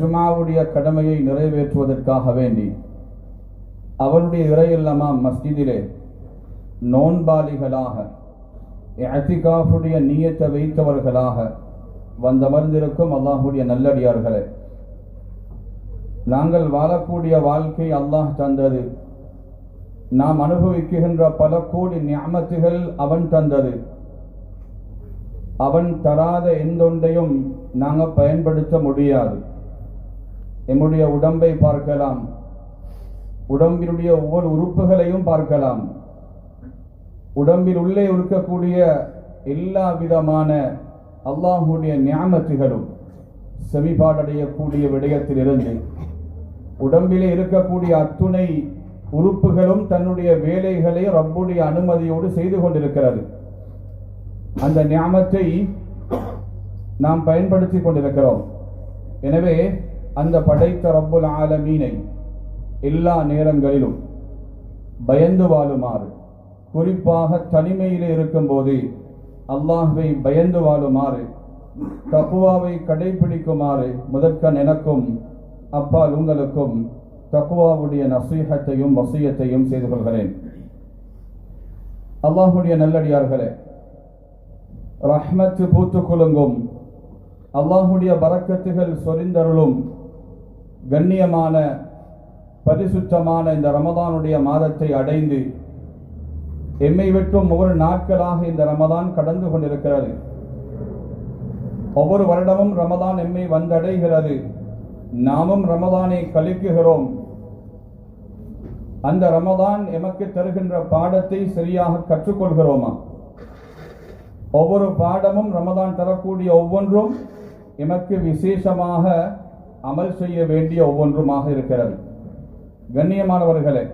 ஜுமாவுடைய கடமையை நிறைவேற்றுவதற்காக வேண்டி அவருடைய இறையில்லமா மஸ்ஜிதிலே நோன்பாளிகளாக அத்திகாஃபுடைய நீயத்தை வைத்தவர்களாக வந்தமர்ந்திருக்கும் அல்லாஹுடைய நல்லடியார்களே. நாங்கள் வாழக்கூடிய வாழ்க்கை அல்லாஹ் தந்தது. நாம் அனுபவிக்குகின்ற பல கோடி ஞாமத்துகள் அவன் தந்தது. அவன் தராத எந்தொன்றையும் நாங்கள் பயன்படுத்த முடியாது. நம்முடைய உடம்பை பார்க்கலாம். உடம்பினுடைய ஒவ்வொரு உறுப்புகளையும் பார்க்கலாம். உடம்பில் உள்ளே இருக்கக்கூடிய எல்லா விதமான அல்லாஹுடைய ஞாபகத்துகளும் செவிபாடடையக்கூடிய விடயத்திலிருந்து உடம்பிலே இருக்கக்கூடிய அத்துணை உறுப்புகளும் தன்னுடைய வேலைகளை ரப்புடைய அனுமதியோடு செய்து கொண்டிருக்கிறது. அந்த ஞாபகத்தை நாம் பயன்படுத்தி கொண்டிருக்கிறோம். எனவே அந்த படைத்த ரப்புல் ஆலமீனை எல்லா நேரங்களிலும் பயந்து வாழுமாறு. குறிப்பாக தனிமையில் இருக்கும்போது அல்லாஹுவை பயந்து வாழுமாறு தக்குவாவை கடைபிடிக்குமாறு முதற்கன் எனக்கும் அப்பால் உங்களுக்கும் தக்குவாவுடைய நசீகத்தையும் வசியத்தையும் செய்து கொள்கிறேன். அல்லாஹுடைய நல்லடியார்களே ரஹ்மத்து பூத்து குலுங்கும் அல்லாஹுடைய பறக்கத்துகள் சொரிந்தருளும் கண்ணியமான பரிசுத்தமான இந்த ரமதானுடைய மாதத்தை அடைந்து எம்மை விட்டும் ஒவ்வொரு நாட்களாக இந்த ரமதான் கடந்து கொண்டிருக்கிறது. ஒவ்வொரு வருடமும் ரமதான் எம்மை வந்தடைகிறது. நாமும் ரமதானை கழிக்குகிறோம். அந்த ரமதான் எமக்கு தருகின்ற பாடத்தை சரியாக கற்றுக்கொள்கிறோமா? ஒவ்வொரு பாடமும் ரமதான் தரக்கூடிய ஒவ்வொன்றும் எமக்கு விசேஷமாக அமல் செய்ய வேண்டிய ஒவ்வொன்றுமாக இருக்கிறது. கண்ணியமானவர்களே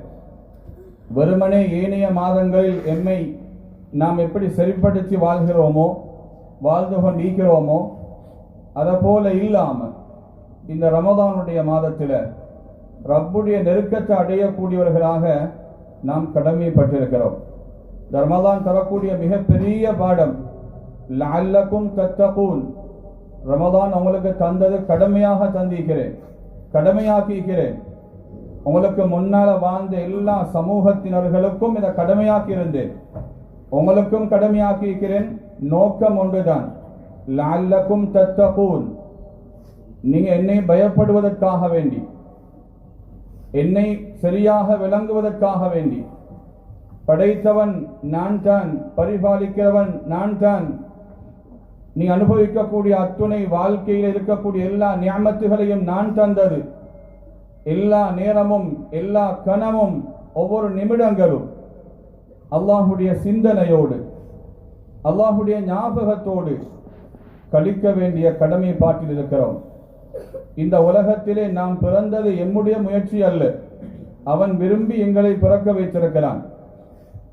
வெறுமனே ஏனைய மாதங்களில் எம்மை நாம் எப்படி சரிப்படுத்தி வாழ்கிறோமோ வாழ்ந்து கொண்டிருக்கிறோமோ அதை போல இல்லாமல் இந்த ரமதானுடைய மாதத்தில் ரப்புடைய நெருக்கத்தை அடையக்கூடியவர்களாக நாம் கடமைப்பட்டிருக்கிறோம். தர்மதான் ரமதான் தரக்கூடிய மிகப்பெரிய பாடம் லல்லக்கும் தத்தகூன் ரமதான் உங்களுக்கு தந்தது கடமையாக தந்திருக்கிறேன் கடமையாக்கியிருக்கிறேன். உங்களுக்கு முன்னால வாழ்ந்த எல்லா சமூகத்தினர்களுக்கும் இதை கடமையாக்கி இருந்தேன் உங்களுக்கும் கடமையாக்கி இருக்கிறேன் நோக்கம் ஒன்றுதான். தத்த தத்தகூன். நீங்க என்னை பயப்படுவதற்காக வேண்டி என்னை சரியாக விளங்குவதற்காக வேண்டி. படைத்தவன் நான் தான் பரிபாலிக்கிறவன் நான் தான் நீ அனுபவிக்கக்கூடிய அத்துணை வாழ்க்கையில் இருக்கக்கூடிய எல்லா ஞாபகத்துகளையும் நான் தந்தது. எல்லா நேரமும் எல்லா கணமும் ஒவ்வொரு நிமிடங்களும் அல்லாஹுடைய சிந்தனையோடு அல்லாஹுடைய ஞாபகத்தோடு கழிக்க வேண்டிய கடமை பாட்டில் இருக்கிறோம். இந்த உலகத்திலே நாம் பிறந்தது எம்முடைய முயற்சி அல்ல. அவன் விரும்பி எங்களை பிறக்க வைத்திருக்கிறான்.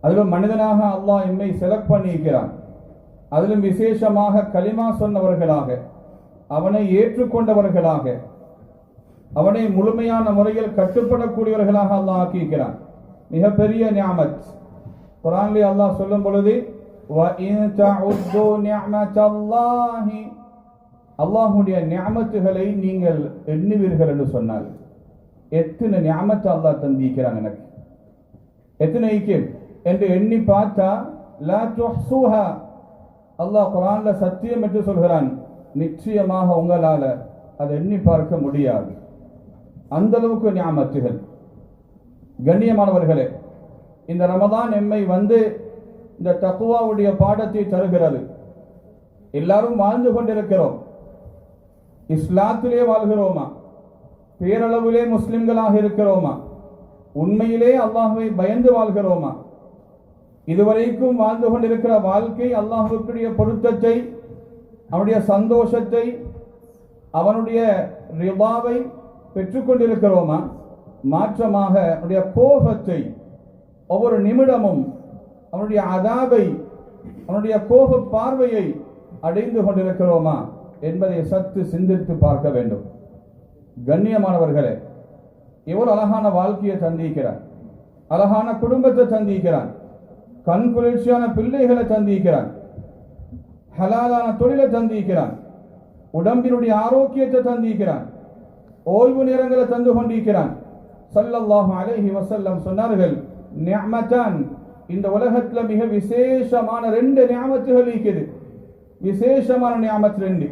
அதிலும் மனிதனாக அல்லாஹ் எம்மை செலக்ட் பண்ணியிருக்கிறான். அதிலும் விசேஷமாக களிமா சொன்னவர்களாக அவனை ஏற்றுக்கொண்டவர்களாக அவனை முழுமையான முறையில் கட்டுப்படக்கூடியவர்களாக அல்லாஹ் ஆக்கியிருக்கிறான். மிகப்பெரிய ஞாமத் குரான்லி அல்லாஹ் சொல்லும் பொழுது அல்லாஹுடைய ஞாமத்துகளை நீங்கள் எண்ணுவீர்கள் என்று சொன்னார் எத்தனை ஞாமத்தை அல்லாஹ் தந்திக்கிறான் எனக்கு? எத்தனை என்று எண்ணி பார்த்தா லா அல்லாஹ் குரான்ல சத்தியம் என்று சொல்கிறான். நிச்சயமாக உங்களால் அதை எண்ணி பார்க்க முடியாது. அந்த அளவுக்கு ஞாபகத்துகள் கண்ணியமானவர்களே இந்த ரமதான் எம்மை வந்து இந்த தக்குவாவுடைய பாடத்தை தருகிறது. எல்லாரும் வாழ்ந்து கொண்டிருக்கிறோம். இஸ்லாத்திலே வாழ்கிறோமா? பேரளவிலே முஸ்லிம்களாக இருக்கிறோமா? உண்மையிலே அல்லாஹுவை பயந்து வாழ்கிறோமா? இதுவரைக்கும் வாழ்ந்து கொண்டிருக்கிற வாழ்க்கை அல்லாஹுக்குரிய பொருத்தத்தை அவனுடைய சந்தோஷத்தை அவனுடைய ரிபாவை பெற்றுக்கொண்டிருக்கிறோமா? மாற்றமாக அவனுடைய கோபத்தை ஒவ்வொரு நிமிடமும் அவனுடைய அதாபை அவனுடைய கோப பார்வையை அடைந்து கொண்டிருக்கிறோமா என்பதை சற்று சிந்தித்து பார்க்க வேண்டும். கண்ணியமானவர்களே எவ்வளவு அழகான வாழ்க்கையை சந்திக்கிறான் அழகான குடும்பத்தை சந்திக்கிறான் கண் குளிர்ச்சியான பிள்ளைகளை சந்திக்கிறான் ஹலாலான தொழிலை சந்திக்கிறான் உடம்பினுடைய ஆரோக்கியத்தை சந்திக்கிறான் ஓய்வு நேரங்களை தந்து கொண்டிருக்கிறான். சல்லல்லாஹு அலைஹி வஸல்லம் சொன்னார்கள் நியமத்தான். இந்த உலகத்துல மிக விசேஷமான ரெண்டு நியமத்துகள் இருக்குது. விசேஷமான நியாமத் ரெண்டு.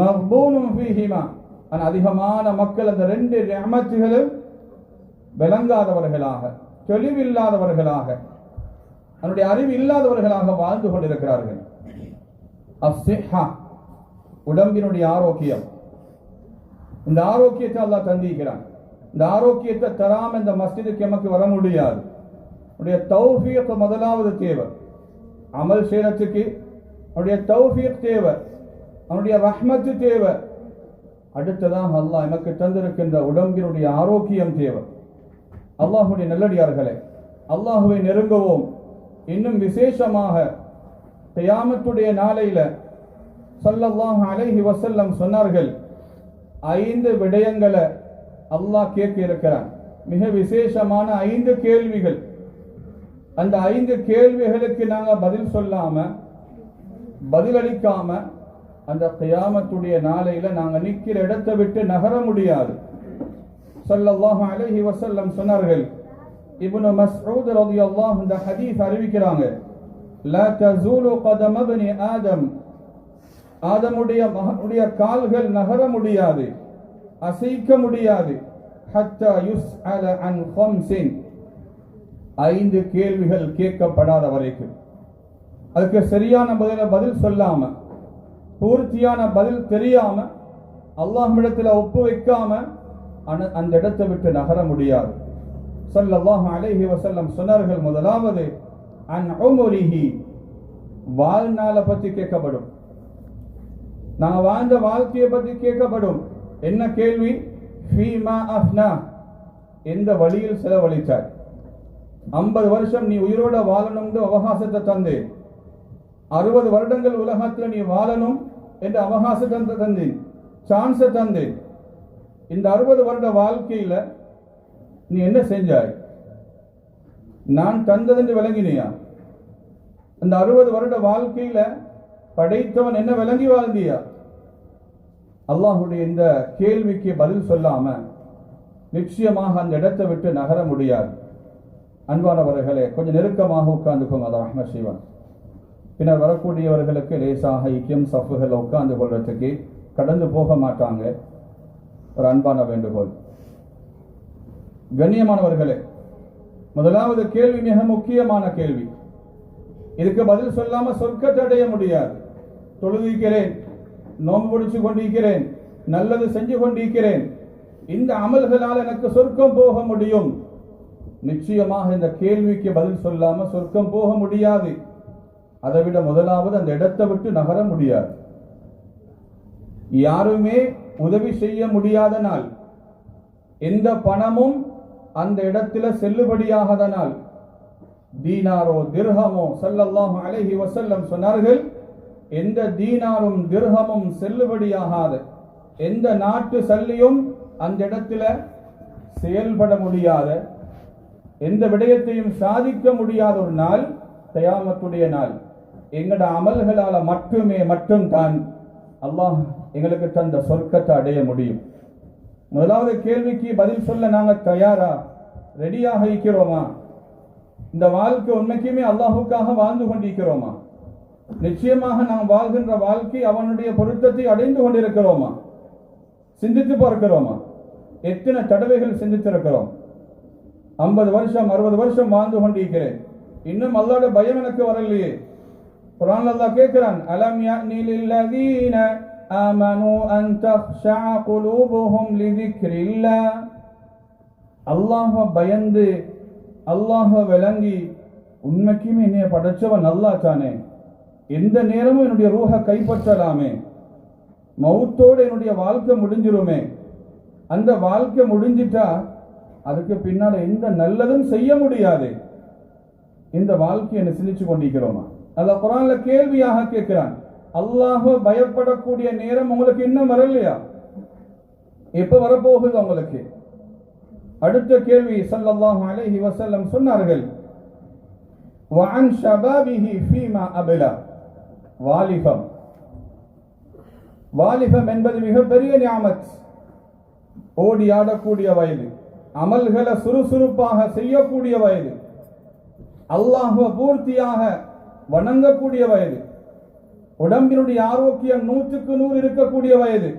மக்பூனும் ஃபீஹிமா. ஆனால் அதிகமான மக்கள் அந்த ரெண்டு நியமத்துகளும் விளங்காதவர்களாக தெளிவில்லாதவர்களாக. அதனுடைய அறிவு இல்லாதவர்களாக வாழ்ந்து கொண்டிருக்கிறார்கள். உடம்பினுடைய ஆரோக்கியம். இந்த ஆரோக்கியத்தை அல்லாஹ் தந்திருக்கிறான். இந்த ஆரோக்கியத்தை தராம இந்த மஸ்ஜிதுக்கு எமக்கு வர முடியாது. உடைய தௌஃபியத்தை முதலாவது தேவை. அமல் செய்யறதுக்கு அவனுடைய தௌஃபியத் தேவை. அவனுடைய ரஹ்மத்து தேவை. அடுத்ததாக அல்லாஹ் எனக்கு தந்திருக்கின்ற உடம்பினுடைய ஆரோக்கியம் தேவை. அல்லாஹுடைய நல்லடியார்களே அல்லாஹுவை நெருங்கவும். இன்னும் விசேஷமாக கியாமத்துடைய நாளையில சொல்லல்லாஹ் அலைஹி வசல்லம் சொன்னார்கள் ஐந்து விடயங்களை அல்லாஹ் கேட்க இருக்கிறான். மிக விசேஷமான ஐந்து கேள்விகள். அந்த ஐந்து கேள்விகளுக்கு நாங்கள் பதில் சொல்லாம பதிலளிக்காம அந்த கியாமத்துடைய நாளையில நாங்கள் நிற்கிற இடத்தை விட்டு நகர முடியாது. சொல்லல்லாஹ் அலைஹி வசல்லம் சொன்னார்கள் இப்னு மஸ்ஊத் ரலியல்லாஹு இந்த ஹதீஸ் அறிவிக்கிறாங்க லா தஸூலு கதம இப்னி ஆதம். ஆதமுடைய மகனுடைய கால்கள் நகர முடியாது அசைக்க முடியாது. ஹத்தா யுஸ்அல அன் ஹம்சின். ஐந்து கேள்விகள் கேட்கப்படாத வரைக்கும். அதுக்கு சரியான பதில பதில் சொல்லாம பூர்த்தியான பதில் தெரியாம அல்லாஹ்விடத்துல ஒப்பு வைக்காம அந்த இடத்தை விட்டு நகர முடியாது. ஸல்லல்லாஹு அலைஹி வசல்லம் சொன்னார்கள் முதலாவது அன் உம்ரிஹி. வாழ்நாளை பற்றி கேட்கப்படும். நான் வாழ்ந்த வாழ்க்கையை பற்றி கேட்கப்படும். என்ன கேள்வி? ஃபீமா அஃப்னா. எந்த வழியில் செலவழித்தார் ஐம்பது வருஷம் நீ உயிரோட வாழணும்னு அவகாசத்தை தந்து அறுபது வருடங்கள் உலகத்தில் நீ வாழணும் என்ற அவகாசத்தை தந்தேன் சான்ஸை தந்தேன் இந்த அறுபது வருட வாழ்க்கையில் நீ என்ன செஞ்சாய்? நான் தந்ததென்று விளங்கினியா? அந்த அறுபது வருட வாழ்க்கையில படைத்தவன் என்ன விளங்கி வாழ்ந்தியா? அல்லாஹுடைய இந்த கேள்விக்கு பதில் சொல்லாம நிச்சயமாக அந்த இடத்தை விட்டு நகர முடியாது. அன்பானவர்களே கொஞ்சம் நெருக்கமாக உட்கார்ந்துக்கோங்க அதை ரஹ்ம சிவன் பின்னர் வரக்கூடியவர்களுக்கு லேசாக ஐக்கியம் சஃப்புகளை உட்கார்ந்து கொள்றதுக்கு கடந்து போக மாட்டாங்க. ஒரு அன்பான வேண்டுகோள். கண்ணியமானவர்களே முதலாவது கேள்வி மிக முக்கியமான கேள்வி. இதுக்கு பதில் சொல்லாம சொர்க்கத்தை அடைய முடியாது. தொழுதிக்கிறேன் நோம்பு பிடிச்சு கொண்டிருக்கிறேன் நல்லது செஞ்சு கொண்டிருக்கிறேன். இந்த அமல்களால் எனக்கு சொர்க்கம் போக முடியும். நிச்சயமாக இந்த கேள்விக்கு பதில் சொல்லாம சொர்க்கம் போக முடியாது. அதை விட முதலாவது அந்த இடத்தை விட்டு நகர முடியாது. யாருமே உதவி செய்ய முடியாத நாள். எந்த பணமும் அந்த இடத்துல செல்லுபடியாகாத நாள் தீனாரோ திர்ஹமோ சல்லல்லாஹு அலஹி வசல்லம் சொன்னார்கள் எந்த தீனாரும் திர்ஹமும் செல்லுபடியாகாத. எந்த நாட்டு சல்லியும் அந்த இடத்துல செயல்பட முடியாத. எந்த விடயத்தையும் சாதிக்க முடியாத ஒரு நாள் தயாமத்துடைய நாள். எங்கட அமல்களால மட்டுமே மட்டும்தான் அல்லாஹ் எங்களுக்கு தந்த சொர்க்கத்தை அடைய முடியும். முதலாவது கேள்விக்கு பதில் சொல்ல நாங்கள் தயாரா? ரெடியாக இருக்கிறோமா? இந்த வாழ்க்கை உண்மைக்குமே அல்லாஹுக்காக வாழ்ந்து கொண்டிருக்கிறோமா? நிச்சயமாக நாம் வாழ்கின்ற வாழ்க்கை அவனுடைய பொருத்தத்தை அடைந்து கொண்டிருக்கிறோமா? சிந்தித்து பார்க்கிறோமா? எத்தனை தடவைகள் சிந்தித்திருக்கிறோம்? ஐம்பது வருஷம் அறுபது வருஷம் வாழ்ந்து கொண்டிருக்கிறேன். இன்னும் அல்லாட பயம் எனக்கு வரலையே. குரான் அல்லா கேட்கிறான் அலம் நீலில்லதீன آمنوا أن تخشع قلوبهم لذكر الله அல்லாஹ பயந்து அல்லாஹ விளங்கி உண்மைக்குமே என்னைய படைச்சவன் அல்லாஹ் தானே எந்த நேரமும் என்னுடைய ரூஹ கைப்பற்றலாமே மௌத்தோடு என்னுடைய வாழ்க்கை முடிஞ்சிருமே அந்த வாழ்க்கை முடிஞ்சிட்டா அதுக்கு பின்னால் எந்த நல்லதும் செய்ய முடியாது இந்த வாழ்க்கையை என்னை சிந்திச்சு கொண்டிருக்கிறோமா அத குரான்ல கேள்வியாக கேட்கிறான் அல்லாஹ் பயப்படக்கூடிய நேரம் உங்களுக்கு இன்னும் வரலையா எப்ப வரப்போகுது உங்களுக்கு அடுத்த கேள்வி ஸல்லல்லாஹு அலைஹி வஸல்லம் சொன்னார்கள் وعن شبابه فيما أبلى வாலிபம் வாலிபம் என்பது மிகப்பெரிய நியாமத் ஓடி ஆடக்கூடிய வயது அமல்களை சுறுசுறுப்பாக செய்யக்கூடிய வயது அல்லாஹுவ பூர்த்தியாக வணங்கக்கூடிய வயது உடம்பினுடைய ஆரோக்கியம் நூற்றுக்கு நூறு இருக்கக்கூடிய வயது.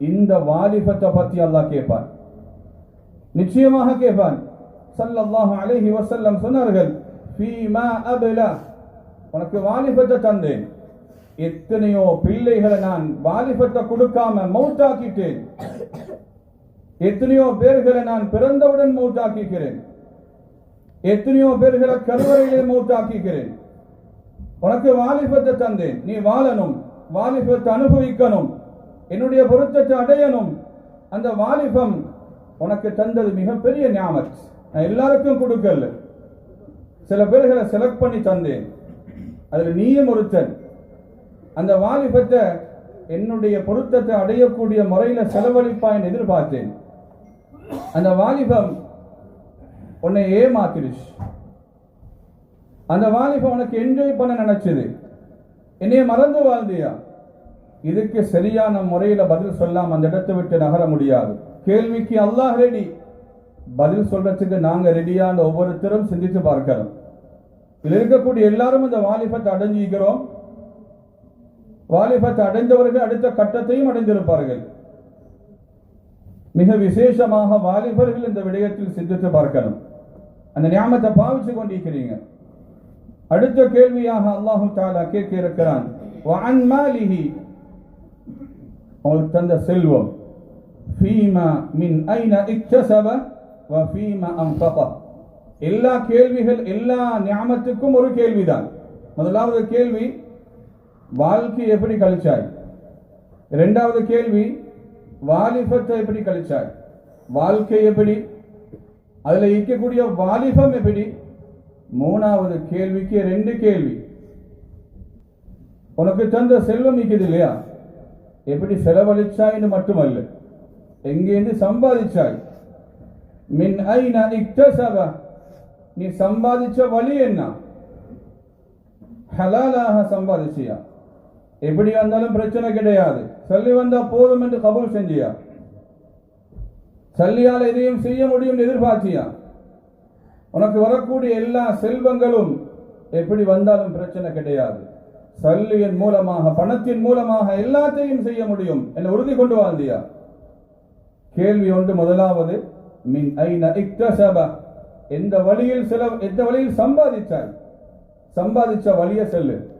இந்த வாலிபத்தை பத்தி அல்லாஹ் கேட்பான். நிச்சயமாக கேட்பான். ஸல்லல்லாஹு அலைஹி வசல்லம் சொன்னார்கள் ஃபீமா அப்லா உனக்கு வாலிபத்தை தந்தேன். எத்தனையோ பிள்ளைகளை நான் வாலிபத்தை கொடுக்காம மௌத்தாக்கிட்டேன். எத்தனையோ பேர்களை நான் பிறந்தவுடன் மௌத்தாக்கிக்கிறேன். எத்தனையோ பேர்களை கருவறையிலே மௌத்தாக்கிக்கிறேன். உனக்கு வாலிபத்தை தந்தேன். நீ வாழணும். வாலிபத்தை அனுபவிக்கணும். என்னுடைய பொருத்தத்தை அடையணும். அந்த வாலிபம் உனக்கு தந்தது மிகப்பெரிய ஞாபகம். நான் எல்லாருக்கும் கொடுக்கல. சில பேர்களை செலக்ட் பண்ணி தந்தேன். அதில் நீயும் ஒருத்தன். அந்த வாலிபத்தை என்னுடைய பொருத்தத்தை அடையக்கூடிய முறையில் செலவழிப்பாயின் எதிர்பார்த்தேன். அந்த வாலிபம் உன்னை ஏமாத்திருச்சு அந்த வாலிபம் உனக்கு என்ஜாய் பண்ண நினைச்சது. என்னைய மறந்து வாழ்ந்தியா? இதுக்கு சரியான முறையில பதில் சொல்லாம அந்த இடத்தை விட்டு நகர முடியாது. கேள்விக்கு அல்லாஹ் ரெடி. பதில் சொல்றதுக்கு நாங்க ரெடியான ஒவ்வொருத்தரும் சிந்திச்சு பார்க்கிறோம் இதில் இருக்கக்கூடிய எல்லாரும் இந்த வாலிபத்தை அடைஞ்சிக்கிறோம். வாலிபத்தை அடைந்தவர்கள் அடுத்த கட்டத்தையும் அடைந்திருப்பார்கள். மிக விசேஷமாக வாலிபர்கள் இந்த விடயத்தில் சிந்தித்து பார்க்கணும். அந்த ஞாபகத்தை பாவிச்சு கொண்டிருக்கிறீங்க. அடுத்த கேள்வியாக அல்லாஹு தாலா கேட்க இருக்கிறான் வஅன் தந்த செல்வம். ஃபீமா மின் ஐன இக்தசப வ ஃபீமா அன்ஃபக எல்லா கேள்விகள் எல்லா ஞாபகத்துக்கும் ஒரு கேள்விதான். முதலாவது கேள்வி வாழ்க்கை எப்படி கழிச்சாய்? இரண்டாவது கேள்வி வாலிபத்தை எப்படி கழிச்சாய்? வாழ்க்கை எப்படி? அதில் இருக்கக்கூடிய வாலிபம் எப்படி? மூணாவது கேள்விக்கு ரெண்டு கேள்வி. உனக்கு தந்த செல்வம் இருக்குது இல்லையா? எப்படி செலவழிச்சாய்னு மட்டுமல்ல. எங்கேருந்து சம்பாதிச்சாய்? மின் ஐன இக்தசப. நீ சம்பாதிச்ச வழி என்ன? ஹலாலாக சம்பாதிச்சியா? எப்படி வந்தாலும் பிரச்சனை கிடையாது. சொல்லி வந்தா போதும் என்று கபூல் செஞ்சியா? சல்லியால் எதையும் செய்ய முடியும் எதிர்பார்த்தியா? உனக்கு வரக்கூடிய எல்லா செல்வங்களும் எப்படி வந்தாலும் பிரச்சனை கிடையாது. சல்லியின் மூலமாக பணத்தின் மூலமாக எல்லாத்தையும் செய்ய முடியும். என உறுதி கொண்டு வாழ்ந்தியா? கேள்வி ஒன்று முதலாவது மின் ஐன இக்தசப? எந்த வழியில் சில எந்த வழியில் சம்பாதிச்சாய்? சம்பாதிச்ச வழிய செல்லு.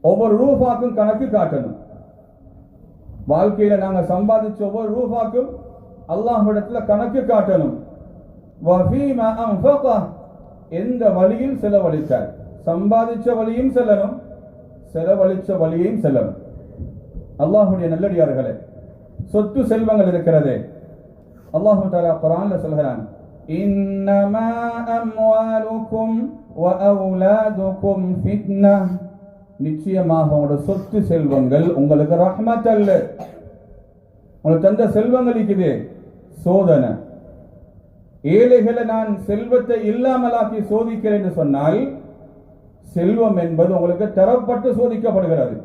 ஒவ்வொரு ரூபாக்கும் கணக்கு காட்டணும். வாழ்க்கையில நாங்க சம்பாதிச்ச ஒவ்வொரு ரூபாக்கும் அல்லாஹ் இடத்துல கணக்கு காட்டணும். எந்த வழியில் செலவழித்தார் சம்பாதிச்ச வழியும் செல்லணும் செலவழிச்ச வழியையும் செல்லணும். அல்லாஹுடைய நல்லடியார்களே சொத்து செல்வங்கள் இருக்கிறதே. அல்லாஹு தாலா குரான்ல சொல்கிறான் இன்னமா அம்வாலுக்கும் வ அவுலாதுக்கும் ஃபித்னா. நிச்சயமாக உங்களோட சொத்து செல்வங்கள் உங்களுக்கு ரஹ்மத் அல்ல. உங்களுக்கு தந்த செல்வங்கள் இருக்குது. சோதனை. ஏழைகளை நான் செல்வத்தை இல்லாமலாக்கி சோதிக்கிறேன் என்று சொன்னால் செல்வம் என்பது உங்களுக்கு தரப்பட்டு சோதிக்கப்படுகிறது.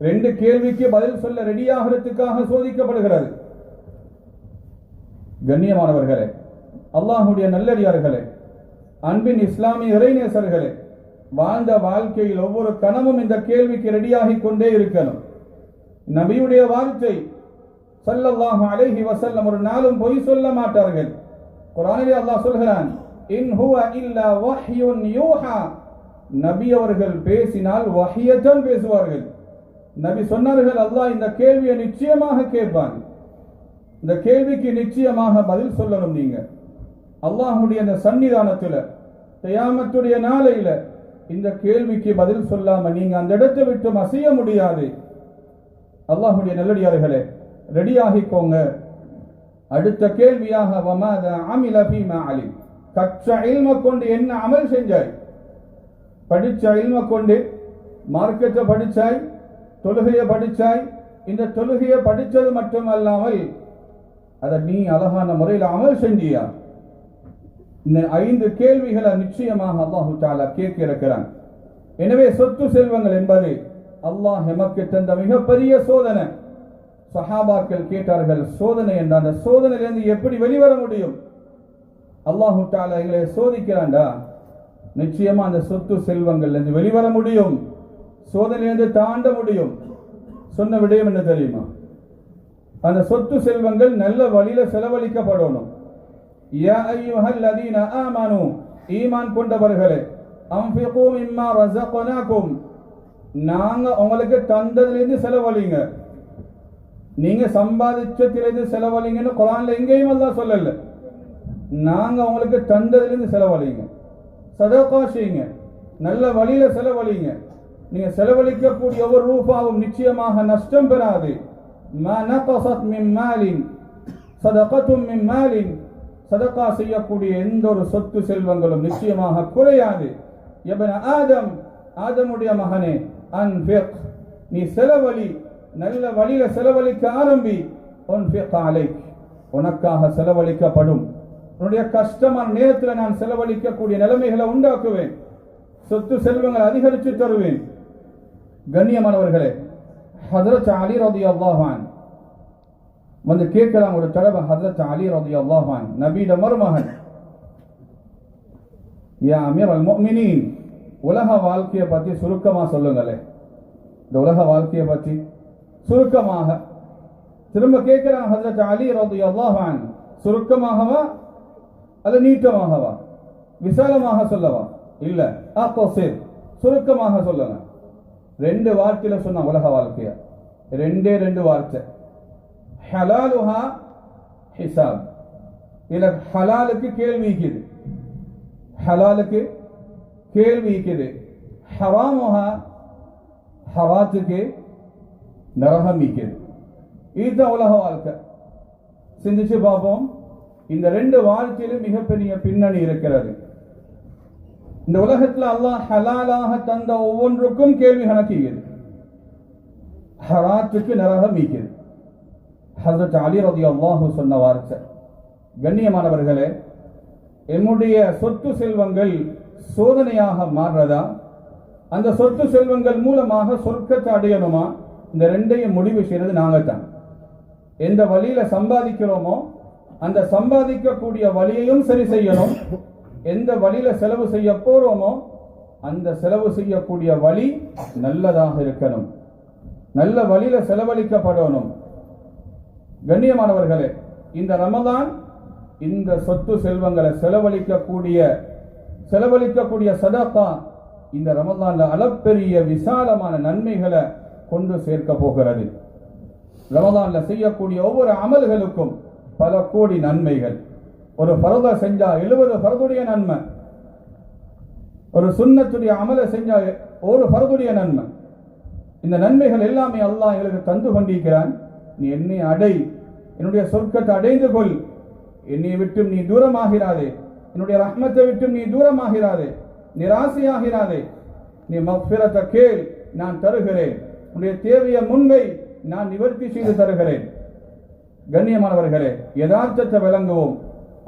ரெண்டு கேள்விக்கு பதில் சொல்ல ரெடியாகிறதுக்காக சோதிக்கப்படுகிறது. கண்ணியமானவர்களே அல்லாஹுடைய நல்லடியார்களே அன்பின் இஸ்லாமிய இறைநேசர்களே வாழ்ந்த வாழ்க்கையில் ஒவ்வொரு கணமும் இந்த கேள்விக்கு ரெடியாகி கொண்டே இருக்கணும். நபியுடைய வார்த்தை சல்லல்லாஹு அலைஹி வசல்லம் ஒரு நாளும் பொய் சொல்ல மாட்டார்கள். குரானிலே அல்லாஹ் சொல்கிறான் இன் ஹுவ இல்லா வஹ்யுன் யூஹா. நபி அவர்கள் பேசினால் வஹியத்தான் பேசுவார்கள். நபி சொன்னார்கள் அல்லாஹ் இந்த கேள்வியை நிச்சயமாக கேட்பான். இந்த கேள்விக்கு நிச்சயமாக பதில் சொல்லணும் நீங்க. அல்லாஹுடைய அந்த சன்னிதானத்துல தயாமத்துடைய நாளையில இந்த கேள்விக்கு பதில் சொல்லாம நீங்க அந்த இடத்தை விட்டு அசைய முடியாது. அல்லாஹுடைய நல்லடியார்களே ரெடியாகிக்கோங்க அடுத்த கேள்வியாக வமாத அமில ஃபீமா அலி கற்ற இல்ம கொண்டு என்ன அமல் செஞ்சாய்? படிச்ச இல்ம கொண்டு மார்க்கத்தை படிச்சாய்? தொழுகையை படிச்சாய்? இந்த தொழுகையை படித்தது மட்டுமல்லாமல் அதை நீ அழகான முறையில் அமல் செஞ்சியா? இந்த ஐந்து கேள்விகளை நிச்சயமாக அல்லாஹு தாலா கேட்க இருக்கிறான். எனவே சொத்து செல்வங்கள் என்பது அல்லாஹ் எமக்கு தந்த மிகப்பெரிய சோதனை. சஹாபாக்கள் கேட்டார்கள் சோதனை என்ற அந்த சோதனையிலிருந்து எப்படி வெளிவர முடியும்? அல்லாஹு தாலா எங்களை சோதிக்கிறான்டா. நிச்சயமா அந்த சொத்து செல்வங்கள் இருந்து வெளிவர முடியும். சோதனையிலிருந்து தாண்ட முடியும். சொன்ன விடயம் என்ன தெரியுமா? அந்த சொத்து செல்வங்கள் நல்ல வழியில செலவழிக்கப்படணும். ஈமான் கொண்டவர்களே அன்ஃபிகு இம்மா ரஸக்னாகும். நாங்க உங்களுக்கு தந்ததுலேருந்து செலவழிங்க. நீங்க சம்பாதிச்சதிலிருந்து செலவழிங்கன்னு குரான்ல எங்கேயும் அல்லா சொல்லல. நாங்க உங்களுக்கு தந்ததுலேருந்து செலவழிங்க. சதோகா செய்யுங்க. நல்ல வழியில செலவழிங்க. நீங்க செலவழிக்கக்கூடிய ஒவ்வொரு ரூபாவும் நிச்சயமாக நஷ்டம் பெறாது. சதகா செய்யக்கூடிய எந்த ஒரு சொத்து செல்வங்களும் நிச்சயமாக குறையாது. ஆதம் ஆதமுடைய மகனே அன்பிக் நீ செலவழி நல்ல வழியில செலவழிக்க ஆரம்பி உன்ஃபிக் உனக்காக செலவழிக்கப்படும். உன்னுடைய கஷ்டமான நேரத்தில் நான் செலவழிக்கக்கூடிய நிலைமைகளை உண்டாக்குவேன். சொத்து செல்வங்களை அதிகரித்து தருவேன். கண்ணியமானவர்களே ஹதரத் அலி ரதி அல்லாஹான் வந்து கேட்கலாம் ஒரு தடவை ஹதரத் அலி ரதி அல்லாஹான் நபீட மருமகன் யா அமீர் அல் உலக வாழ்க்கையை பற்றி சுருக்கமாக சொல்லுங்களே இந்த உலக வாழ்க்கையை பற்றி சுருக்கமாக. திரும்ப கேட்கிறான் ஹசரத் அலி ரது அல்லாஹான் சுருக்கமாகவா? அல்ல நீட்டமாகவா? விசாலமாக சொல்லவா? இல்ல. ஆப்போசிட் சுருக்கமாக சொல்லுங்க ரெண்டு வார்த்தையில சொன்ன உலக வாழ்க்கைய. ரெண்டே ரெண்டு வார்த்தை. ஹலாலுஹா ஹிசாப். இதுல ஹலாலுக்கு கேள்வி இருக்குது. ஹலாலுக்கு கேள்வி இருக்குது. ஹராமுஹா ஹவாத்துக்கு நரகம் இருக்குது இதுதான் உலக வாழ்க்கை. சிந்திச்சு பார்ப்போம். இந்த ரெண்டு வாழ்க்கையிலும் மிகப்பெரிய பின்னணி இருக்கிறது. இந்த உலகத்தில் அல்லாஹ் ஹலாலாக தந்த ஒவ்வொன்றுக்கும் கேள்வி கணக்கியது ஹராத்துக்கு நரகம் ஈக்கியது ஹசரத் அலி ரதி அல்லாஹு சொன்ன வார்த்தை. கண்ணியமானவர்களே என்னுடைய சொத்து செல்வங்கள் சோதனையாக மாறுறதா? அந்த சொத்து செல்வங்கள் மூலமாக சொர்க்கத்தை அடையணுமா? இந்த ரெண்டையும் முடிவு செய்யறது நாங்கள் தான் எந்த வழியில சம்பாதிக்கிறோமோ அந்த சம்பாதிக்கக்கூடிய வழியையும் சரி செய்யணும். எந்த வழியில செலவு செய்ய போறோமோ அந்த செலவு செய்யக்கூடிய வழி நல்லதாக இருக்கணும். நல்ல வழியில செலவழிக்கப்படணும். கண்ணியமானவர்களே இந்த ரமதான் இந்த சொத்து செல்வங்களை செலவழிக்கக்கூடிய செலவழிக்கக்கூடிய சதகா இந்த ரமதான்ல அளப்பெரிய விசாலமான நன்மைகளை கொண்டு சேர்க்க போகிறது. ரமதான்ல செய்யக்கூடிய ஒவ்வொரு அமல்களுக்கும் பல கோடி நன்மைகள். ஒரு பரத செஞ்சா எழுபது பரதுடைய நன்மை. ஒரு சுண்ணத்துடைய அமலை செஞ்சா ஒரு பரதுடைய நன்மை. இந்த நன்மைகள் எல்லாமே அல்லாஹ் எங்களுக்கு தந்து கொண்டிருக்கிறான். நீ என்னை அடை. என்னுடைய சொர்க்கத்தை அடைந்து கொள். என்னை விட்டும் நீ தூரமாகிறாதே. என்னுடைய ரஹ்மத்தை விட்டும் நீ தூரமாகிறாதே. நிராசையாகிறாதே நீ மஃபிரத்தை கேள். நான் தருகிறேன். உன்னுடைய தேவையை முன்வை. நான் நிவர்த்தி செய்து தருகிறேன். கண்ணியமானவர்களே யதார்த்தத்தை விளங்குவோம்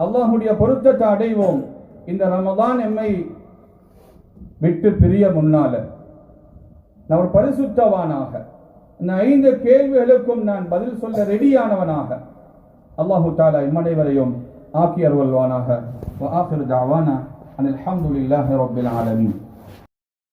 அல்லாஹுடைய பொருத்தத்தை அடைவோம். இந்த ரமதான் எம்மை விட்டு பிரிய முன்னால. நான் பரிசுத்தவானாக இந்த ஐந்து கேள்விகளுக்கும் நான் பதில் சொல்ல ரெடியானவனாக. அல்லாஹு தாலா இம்மனைவரையும் ஆக்கி அருள்வானாக. ஆஃபிர் தாவானா. அன் அலமதுல்லாஹி ரபில் ஆலமின்.